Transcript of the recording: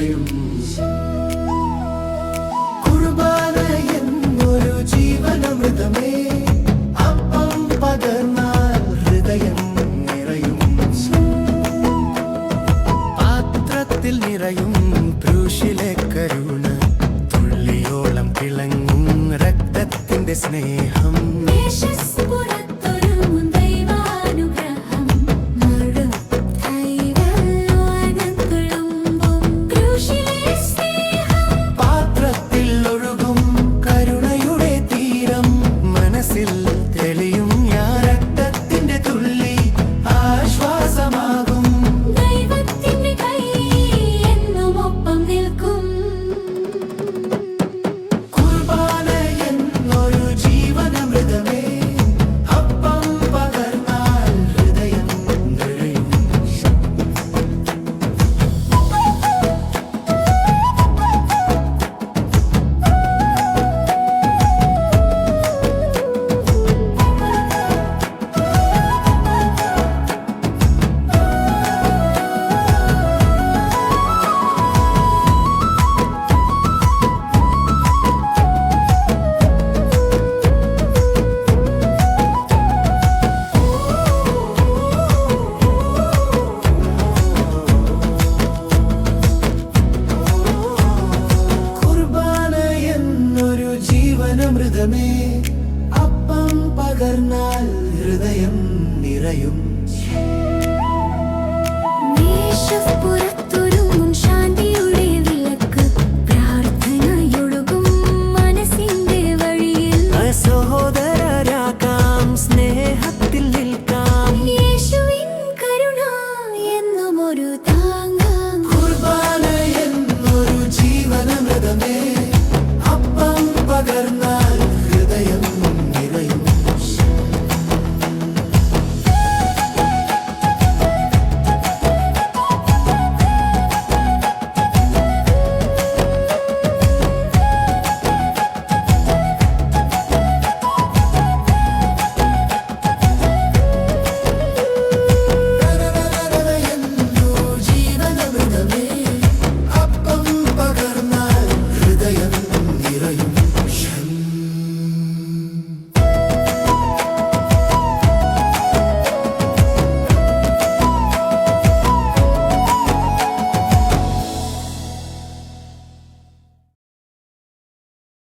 നിറയും കുർബാന എന്നൊരു ജീവനമൃതമേ അപ്പം പാത്രത്തിൽ നിറയും സ്നേഹം. ജീവനമൃതമേ അപ്പം പകർന്നാൽ ഹൃദയം നിറയും. ദേശസ്പുറത്തൊരുങ്ങും